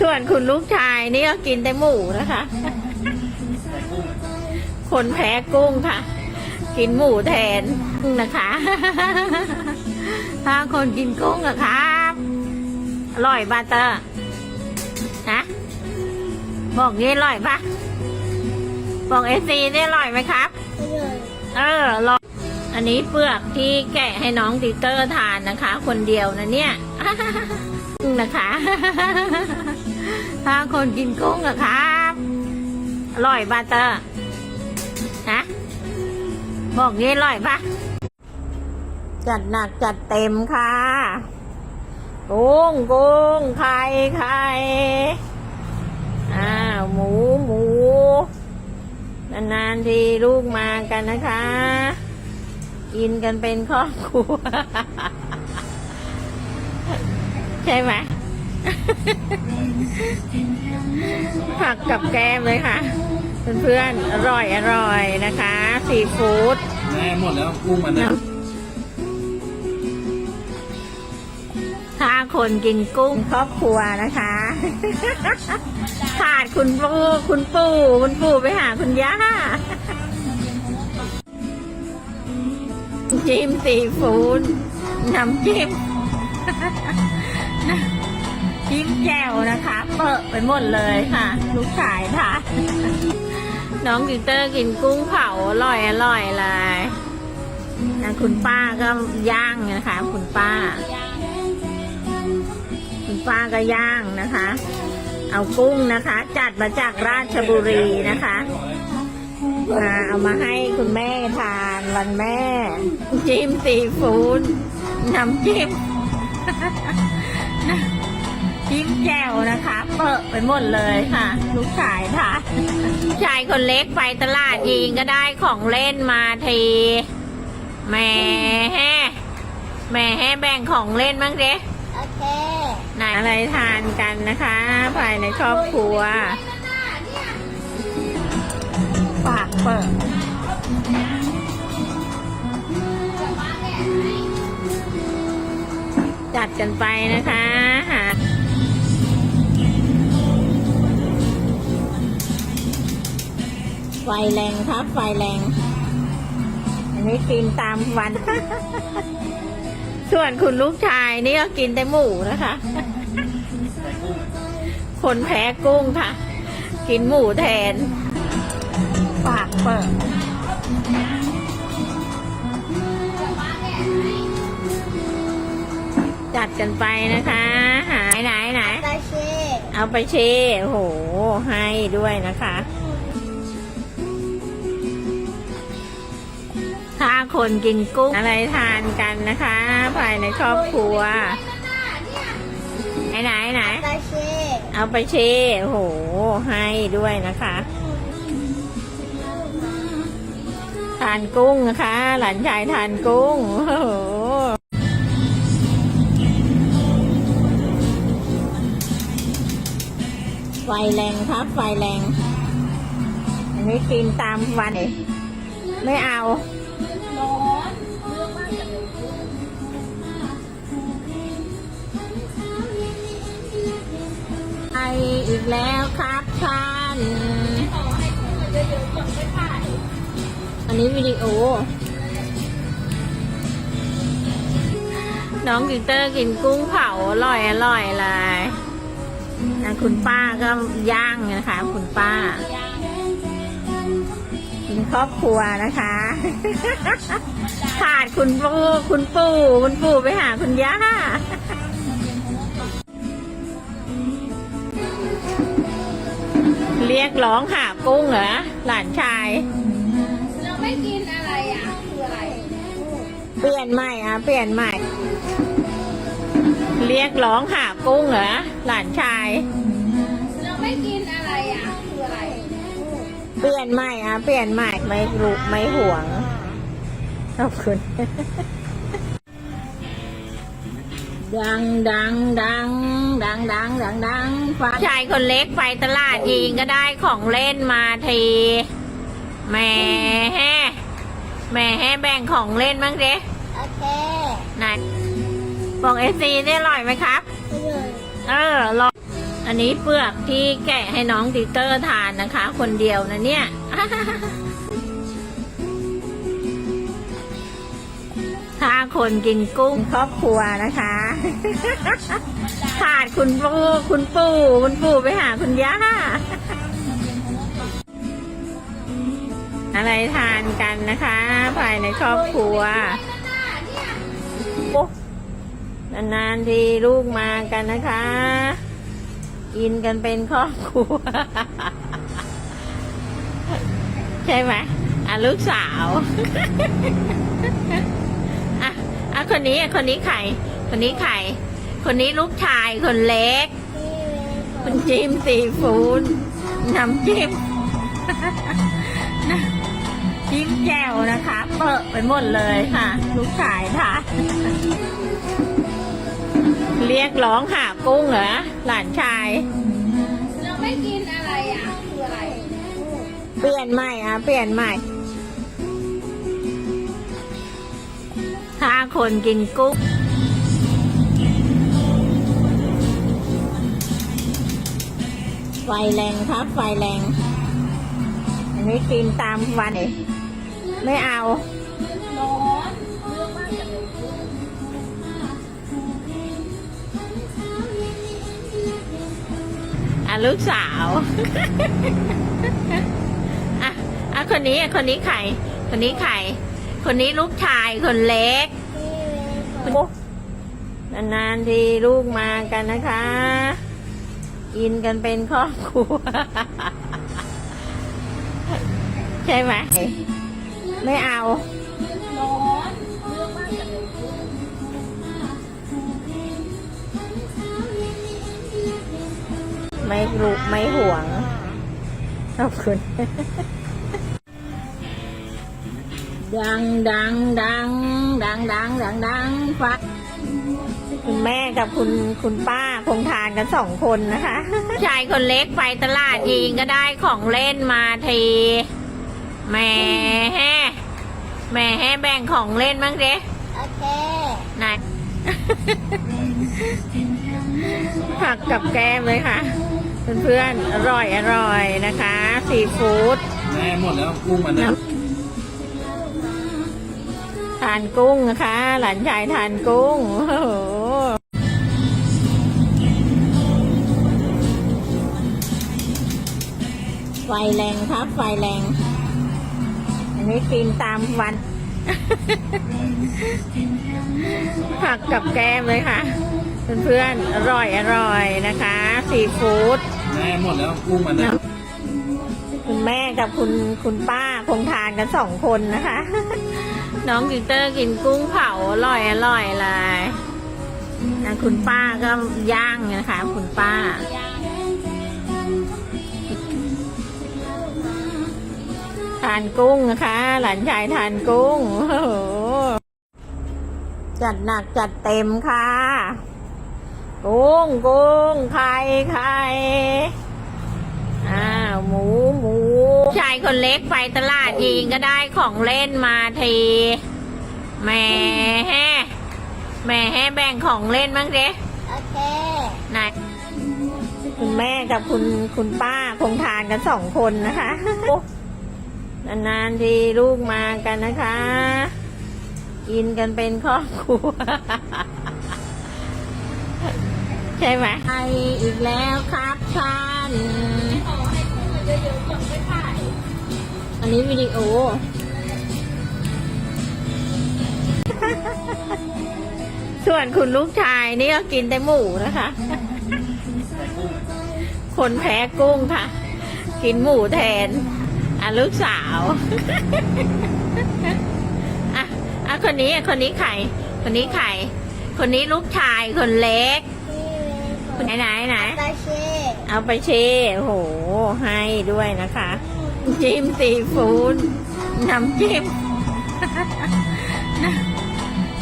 ส่วนคุณลูกชายนี่ก็กินแต่หมูนะคะ คนแพ้กุ้งค่ะ กินหมูแทนนะคะ ถ้าคนกินกุ้งอะครับ อร่อยบาเตอร์ฮะบอกนี่อร่อยปะบอกเอซีนี่อร่อยไหมครับ เออลองอันนี้เปลือกที่แกะให้น้องติเตอร์ทานนะคะ คนเดียวนะเนี่ย นะคะถ้าคนกินกุ้งอะครับ อร่อยบาเตอร์ฮะ บอกนี่อร่อยปะจัดหนักจัดเต็มค่ะ กุ้งกุ้งไข่ไข่อ้าว หมูหมูนานๆทีลูกมากันนะคะ กินกันเป็นครอบครัว ใช่ไหม ผักกับแก้มเลยค่ะ เพื่อนๆ อร่อยอร่อยนะคะซีฟู้ดแม่หมดแล้วกุ้งมันนะถ้าคนกินกุ้งครอบครัวนะคะขาดคุณปู่คุณปู่คุณปู่ไปหาคุณย่าจิ้มซีฟู้ดน้ำจิ้ม จิ้มแจ่วนะคะ เปิดไปหมดเลยค่ะ ลูกชายค่ะ น้องกิเตอร์กินกุ้งเผาอร่อยอร่อยเลยนะคุณป้าก็ย่างนะคะ คุณป้า คุณป้าก็ย่างนะคะ เอากุ้งนะคะ จัดมาจากราชบุรีนะคะมาเอามาให้คุณแม่ทานวันแม่ จิ้มซีฟู้ดน้ำจิ้ม จิ้มแจ่วนะคะ เปิดไปหมดเลยค่ะ ลูกชายค่ะชายคนเล็กไปตลาดยิงก็ได้ของเล่นมาทีแหม่แฮ่แหม่แฮ่แบ่งของเล่นบ้างเด้โอเคไหนอะไรทานกันนะคะ ภายในครอบครัวฝากเปิดจัดกันไปนะคะ ไฟแรงครับ ไฟแรง อันนี้กินตามวัน ส่วนคุณลูกชายนี่ก็กินแต่หมูนะคะ คนแพ้กุ้งค่ะ กินหมูแทนฝากเปิดจัดกันไปนะคะหายไหนไหนตาเช่เอาไปเชโอ้โห ให้ด้วยนะคะ ถ้าคนกินกุ้งอะไรทานกันนะคะ ภายในครอบครัว ไหนไหนไหนตาเชเอาไปเชโอ้โห ให้ด้วยนะคะ ทานกุ้งนะคะ หลานชายทานกุ้งโอ้โหไฟแรงครับ ไฟแรง อันนี้กินตามวัน ไม่เอา อีกแล้วครับท่านอันนี้วิดีโอ น้องกิเตอร์กินกุ้งเผาอร่อยอร่อยเลยคุณป้าก็ย่างนะคะ คุณป้า กินครอบครัวนะคะ ขาดคุณปู่คุณปู่คุณปู่ไปหาคุณย่า เรียกร้องหากุ้งเหรอหลานชาย เราไม่กินอะไรอะคืออะไร เปลี่ยนใหม่อะเปลี่ยนใหม่ เรียกร้องหากุ้งเหรอหลานชาย เราไม่กินอะไรอะคืออะไร เปลี่ยนใหม่อะเปลี่ยนใหม่ไม่รู้ไม่ห่วงขอบคุณ ดังดังดังดังดังดังดังฟ้าชายคนเล็กไปตลาดยิงก็ได้ของเล่นมาทีแหม่แฮ่แหม่แฮ่แบ่งของเล่นบ้างเด้โอเคไหนบอกเอซีนี่อร่อยไหมครับอร่อยอันนี้เปลือกที่แกะให้น้องติเตอร์ทานนะคะ คนเดียวนะเนี่ย้าคนกินกุ้งครอบครัวนะคะขาดคุณปู่คุณปู่คุณปู่ไปหาคุณย่า อะไรทานกันนะคะ ภายในครอบครัวโอ้นานๆทีลูกมากันนะคะ กินกันเป็นครอบครัว ใช่ไหมอะลูกสาว อะอะคนนี้อะคนนี้ไข่คนนี้ไข่คนนี้ลูกชายคนเล็ก คุณจิ้มซีฟู้ดน้ำจิ้มจิ้มแจ่วนะคะ เปิดไปหมดเลยค่ะ ลูกชายค่ะ เรียกร้องหากุ้งเหรอหลานชาย เราไม่กินอะไรอะคืออะไร เปลี่ยนใหม่อะ เปลี่ยนใหม่ ถ้าคนกินกุ้งไฟแรงครับ ไฟแรง อันนี้กินตามวันเองไม่เอาอะลูกสาวอะอะคนนี้คนนี้ไข่คนนี้ไข่ คนนี้ลูกชายคนเล็กโอ้นานๆทีลูกมากันนะคะ กินกันเป็นครอบครัว ใช่ไหม ไม่เอาร้อนเรื่องมากจังเลยไม่รู้ไม่ห่วง ขอบคุณ ดังดังดังดังดังดังดังฟักคุณแม่กับคุณคุณป้าคงทานกันสองคนนะคะชายคนเล็กไปตลาดยิงก็ได้ของเล่นมาทีแหม่แฮ่แหม่แฮ่แบ่งของเล่นบ้างเด้โอเคไหน ผักกับแก้มเลยค่ะ เพื่อนๆอร่อยอร่อยนะคะซีฟู้ดแม่หมดแล้วกุ้งมันเนี่ยทานกุ้งนะคะ หลานชายทานกุ้งโอ้โหไฟแรงครับ ไฟแรง อันนี้กินตามวัน ผักกับแก้มเลยค่ะ เพื่อนๆ อร่อยอร่อยนะคะซีฟู้ดแม่หมดแล้วกุ้งมันเนี่ยคุณแม่กับคุณคุณป้าคงทานกันสองคนนะคะ น้องกิเตอร์กินกุ้งเผาอร่อยอร่อยเลยนะคุณป้าก็ย่างนะคะ คุณป้า ทานกุ้งนะคะ หลานชายทานกุ้งโอ้โหจัดหนักจัดเต็มค่ะ กุ้งกุ้งไข่ไข่ ชายคนเล็กไปตลาดยิงก็ได้ของเล่นมาทีแหม่แฮ่แหม่แฮ่แบ่งของเล่นบ้างเด้โอเคไหนคุณแม่กับคุณคุณป้าคงทานกันสองคนนะคะโอ้นานๆทีลูกมากันนะคะ กินกันเป็นครอบครัว ใช่ไหมไออีกแล้วครับท่าน ขอให้กุ้งเยอะๆก่อนไปถ่าย อันนี้วิดีโอ ส่วนคุณลูกชายนี่ก็กินแต่หมูนะคะ คนแพ้กุ้งค่ะ กินหมูแทน อะลูกสาว อะ อะคนนี้อะคนนี้ไข่ คนนี้ไข่ คนนี้ลูกชายคนเล็กไหนไหนไหนตาเช่ เอาไปเช่โอ้โห ให้ด้วยนะคะ จิ้มซีฟู้ดน้ำจิ้ม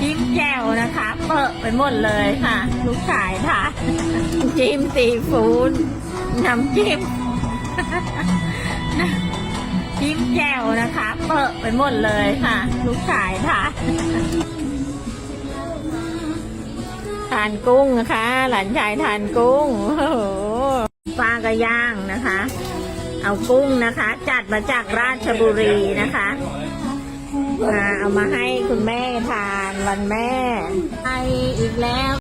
จิ้มแจ่วนะคะ เปิดไปหมดเลยค่ะ ลูกชายค่ะจิ้มซีฟู้ดน้ำจิ้มจิ้มแจ่วนะคะ เปิดไปหมดเลยค่ะ ลูกชายค่ะทานกุ้งนะคะ หลานชายทานกุ้งโอ้โหปลากระย่างนะคะ เอากุ้งนะคะ จัดมาจากราชบุรีนะคะมาเอามาให้คุณแม่ทานวันแม่ไปอีกแล้ว